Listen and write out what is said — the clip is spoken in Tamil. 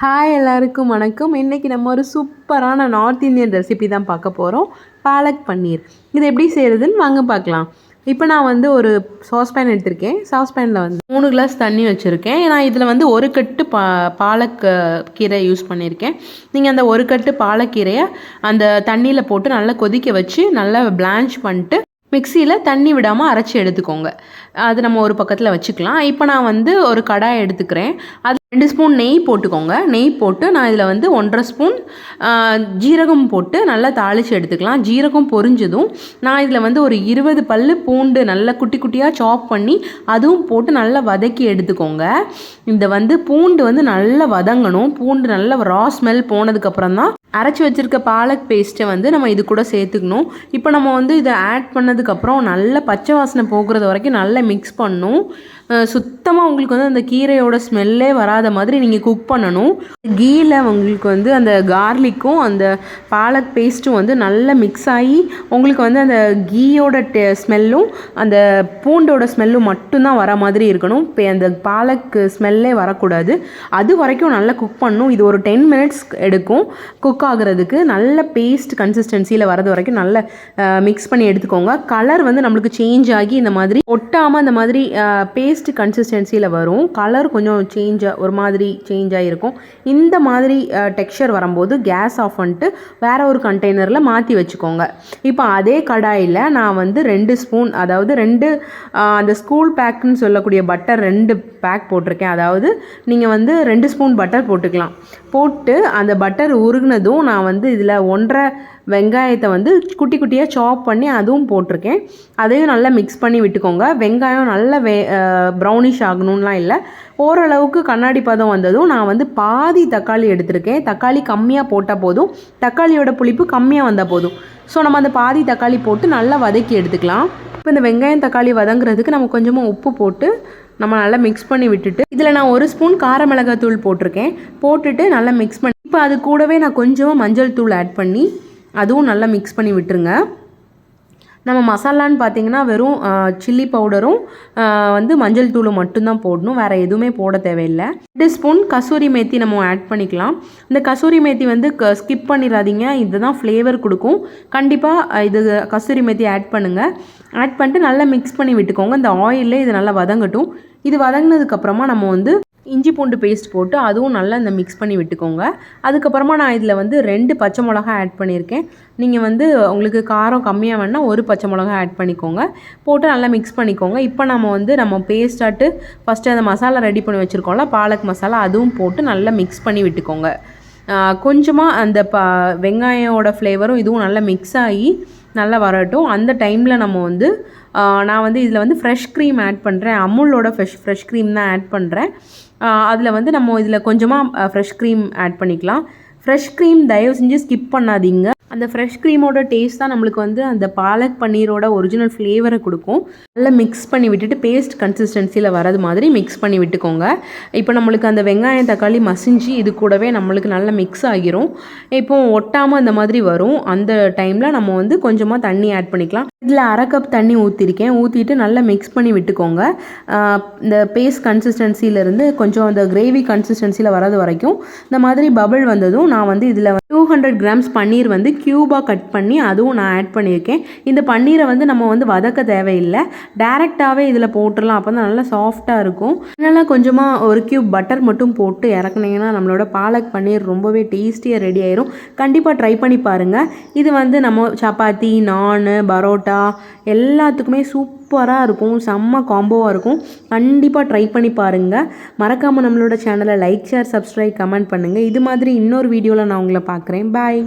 ஹாய் எல்லாருக்கும் வணக்கம். இன்றைக்கி நம்ம ஒரு சூப்பரான நார்த் இந்தியன் ரெசிபி தான் பார்க்க போகிறோம் பாலக் பன்னீர் இது எப்படி செய்கிறதுன்னு வாங்க பார்க்கலாம். இப்போ நான் வந்து ஒரு சாஸ்பேன் எடுத்திருக்கேன். சாஸ்பேனில் வந்து மூணு கிளாஸ் தண்ணி வச்சுருக்கேன். நான் இதில் வந்து ஒரு கட்டு பா பாலக் கீரை யூஸ் பண்ணியிருக்கேன் நீங்கள் அந்த ஒரு கட்டு பாலக்கீரையை அந்த தண்ணியில் போட்டு நல்லா கொதிக்க வச்சு நல்லா பிளான்ச் பண்ணிட்டு மிக்சியில் தண்ணி விடாமல் அரைச்சி எடுத்துக்கோங்க. அது நம்ம ஒரு பக்கத்தில் வச்சுக்கலாம். இப்போ நான் வந்து ஒரு கடாய் எடுத்துக்கிறேன். அது ரெண்டு ஸ்பூன் நெய் போட்டுக்கோங்க. நெய் போட்டு நான் இதில் வந்து ஒன்றரை ஸ்பூன் ஜீரகம் போட்டு நல்லா தாளித்து எடுத்துக்கலாம். ஜீரகம் பொரிஞ்சதும் நான் இதில் வந்து ஒரு இருபது பல் பூண்டு நல்லா குட்டி குட்டியாக சாப் பண்ணி அதுவும் போட்டு நல்லா வதக்கி எடுத்துக்கோங்க. இந்த வந்து பூண்டு வந்து நல்லா வதங்கணும். பூண்டு நல்லா ரா ஸ்மெல் போனதுக்கப்புறம் தான் அரைச்சி வச்சுருக்க பாலக் பேஸ்ட்டை வந்து நம்ம இது கூட சேர்த்துக்கணும். இப்போ நம்ம வந்து இதை ஆட் பண்ணதுக்கப்புறம் நல்ல பச்சை வாசனை போகிறது வரைக்கும் நல்லா மிக்ஸ் பண்ணணும். சுத்தமாக உங்களுக்கு வந்து அந்த கீரையோட ஸ்மெல்லே வராத மாதிரி நீங்கள் குக் பண்ணணும். கீயில் உங்களுக்கு வந்து அந்த கார்லிக்கும் அந்த பாலக் பேஸ்ட்டும் வந்து நல்லா மிக்ஸ் ஆகி உங்களுக்கு வந்து அந்த கீயோட டே ஸ்மெல்லும் அந்த பூண்டோட ஸ்மெல்லும் மட்டும்தான் வர மாதிரி இருக்கணும். இப்போ அந்த பாலக் ஸ்மெல்லே வரக்கூடாது. அது வரைக்கும் நல்லா குக் பண்ணணும். இது ஒரு டென் மினிட்ஸ் எடுக்கும். குக் ஆகிறதுக்கு நல்ல பேஸ்ட் கன்சிஸ்டன்சியில் வரது வரைக்கும் நல்லா மிக்ஸ் பண்ணி எடுத்துக்கோங்க. கலர் வந்து நம்மளுக்கு சேஞ்ச் ஆகி இந்த மாதிரி ஒட்டாமல் இந்த மாதிரி பேஸ்ட் கன்சிஸ்டன்சியில் வரும். கலர் கொஞ்சம் சேஞ்ச் ஒரு மாதிரி சேஞ்ச் ஆகிருக்கும் இந்த மாதிரி டெக்ஸ்சர் வரும்போது கேஸ் ஆஃப் பண்ணிட்டு வேறு ஒரு கண்டெய்னரில் மாற்றி வச்சுக்கோங்க. இப்போ அதே கடாயில் நான் வந்து ரெண்டு ஸ்பூன் அதாவது ரெண்டு அந்த ஸ்கூல் பேக்குன்னு சொல்லக்கூடிய பட்டர் ரெண்டு பேக் போட்டிருக்கேன். அதாவது நீங்கள் வந்து ரெண்டு ஸ்பூன் பட்டர் போட்டுக்கலாம். போட்டு அந்த பட்டர் வந்ததும் நான் வந்து இதில் ஒன்றரை வெங்காயத்தை வந்து குட்டி குட்டியாக சாப் பண்ணி அதுவும் போட்டிருக்கேன். அதையும் நல்லா மிக்ஸ் பண்ணி விட்டுக்கோங்க. வெங்காயம் நல்லா வே ப்ரௌனிஷ் ஆகணும்லாம் இல்லை. ஓரளவுக்கு கண்ணாடி பதம் வந்ததும் நான் வந்து பாதி தக்காளி எடுத்திருக்கேன். தக்காளி கம்மியாக போட்டால் போதும். தக்காளியோட புளிப்பு கம்மியாக வந்தால் போதும். ஸோ நம்ம அந்த பாதி தக்காளி போட்டு நல்லா வதக்கி எடுத்துக்கலாம். இப்போ இந்த வெங்காயம் தக்காளி வதங்குறதுக்கு நம்ம கொஞ்சமாக உப்பு போட்டு நம்ம நல்லா மிக்ஸ் பண்ணி விட்டுட்டு இதில் நான் ஒரு ஸ்பூன் கார மிளகாய் தூள் போட்டிருக்கேன். போட்டுட்டு நல்லா மிக்ஸ் பண்ணி இப்போ அது கூடவே நான் கொஞ்சமாக மஞ்சள் தூள் ஆட் பண்ணி அதுவும் நல்லா மிக்ஸ் பண்ணி விட்டுருங்க. நம்ம மசாலான்னு பார்த்தீங்கன்னா வெறும் சில்லி பவுடரும் வந்து மஞ்சள் தூளும் மட்டும்தான் போடணும். வேறு எதுவுமே போட தேவையில்லை. ரெண்டு ஸ்பூன் கசூரி மேத்தி நம்ம ஆட் பண்ணிக்கலாம். இந்த கசூரி மேத்தி வந்து க ஸ்கிப் பண்ணிடாதீங்க. இதுதான் ஃப்ளேவர் கொடுக்கும். கண்டிப்பாக இது கசூரி மேத்தி ஆட் பண்ணுங்கள் ஆட் பண்ணிட்டு நல்லா மிக்ஸ் பண்ணி விட்டுக்கோங்க. இந்த ஆயிலே இது நல்லா வதங்கட்டும். இது வதங்கினதுக்கப்புறமா நம்ம வந்து இஞ்சி பூண்டு பேஸ்ட் போட்டு அதுவும் நல்லா இந்த மிக்ஸ் பண்ணி விட்டுக்கோங்க. அதுக்கப்புறமா நான் இதில் வந்து ரெண்டு பச்சை மிளகா ஆட் பண்ணியிருக்கேன். நீங்கள் வந்து உங்களுக்கு காரம் கம்மியாக வேணால் ஒரு பச்சை மிளகா ஆட் பண்ணிக்கோங்க. போட்டு நல்லா மிக்ஸ் பண்ணிக்கோங்க. இப்போ நம்ம வந்து நம்ம பேஸ்டாட்டு ஃபஸ்ட்டு அந்த மசாலா ரெடி பண்ணி வச்சுருக்கோம்ல பாலக் மசாலா அதுவும் போட்டு நல்லா மிக்ஸ் பண்ணி விட்டுக்கோங்க. கொஞ்சமாக அந்த ப வெங்காயோட ஃப்ளேவரும் இதுவும் நல்லா மிக்ஸ் ஆகி நல்லா வரட்டும். அந்த டைமில் நம்ம வந்து நான் வந்து இதில் வந்து ஃப்ரெஷ் க்ரீம் ஆட் பண்ணுறேன் அமுலோட ஃப்ரெஷ் ஃப்ரெஷ் க்ரீம் தான் ஆட் பண்ணுறேன் அதில் வந்து நம்ம இதில் கொஞ்சமாக ஃப்ரெஷ் க்ரீம் ஆட் பண்ணிக்கலாம். ஃப்ரெஷ் க்ரீம் தயவு செஞ்சு ஸ்கிப் பண்ணாதீங்க. அந்த ஃப்ரெஷ் க்ரீமோட டேஸ்ட் தான் நம்மளுக்கு வந்து அந்த பாலக் பன்னீரோட ஒரிஜினல் ஃப்ளேவரை கொடுக்கும். நல்லா மிக்ஸ் பண்ணி விட்டுட்டு பேஸ்ட் கன்சிஸ்டன்சியில் வரது மாதிரி மிக்ஸ் பண்ணி விட்டுக்கோங்க. இப்போ நம்மளுக்கு அந்த வெங்காயம் தக்காளி மசிஞ்சு இது கூடவே நம்மளுக்கு நல்லா மிக்ஸ் ஆகிரும். இப்போ ஒட்டாமல் இந்த மாதிரி வரும். அந்த டைமில் நம்ம வந்து கொஞ்சமாக தண்ணி ஆட் பண்ணிக்கலாம். இதில் அரை கப் தண்ணி ஊற்றிருக்கேன் ஊற்றிட்டு நல்லா மிக்ஸ் பண்ணி விட்டுக்கோங்க. இந்த பேஸ்ட் கன்சிஸ்டன்சிலேருந்து கொஞ்சம் அந்த கிரேவி கன்சிஸ்டன்சியில் வரது வரைக்கும். இந்த மாதிரி பபிள் வந்ததும் நான் வந்து இதில் டூ ஹண்ட்ரட் கிராம்ஸ் பன்னீர் வந்து க்யூபாக கட் பண்ணி அதுவும் நான் ஆட் பண்ணியிருக்கேன். இந்த பன்னீரை வந்து நம்ம வந்து வதக்க தேவையில்லை. டேரெக்டாகவே இதில் போட்டுடலாம். அப்போ தான் நல்லா சாஃப்டாக இருக்கும். அதனால் கொஞ்சமாக ஒரு க்யூப் பட்டர் மட்டும் போட்டு இறக்குனீங்கன்னா நம்மளோட பாலக் பன்னீர் ரொம்பவே டேஸ்டியாக ரெடி ஆயிரும். கண்டிப்பாக ட்ரை பண்ணி பாருங்கள் இது வந்து நம்ம சப்பாத்தி நான் பரோட்டா எல்லாத்துக்குமே சூப்பராக இருக்கும். செம்ம காம்போவாக இருக்கும். கண்டிப்பாக ட்ரை பண்ணி பாருங்கள் மறக்காமல் நம்மளோட சேனலை லைக் ஷேர் சப்ஸ்கிரைப் கமெண்ட் பண்ணுங்கள் இது மாதிரி இன்னொரு வீடியோவில் நான் உங்களை பார்க்குறேன் பாய்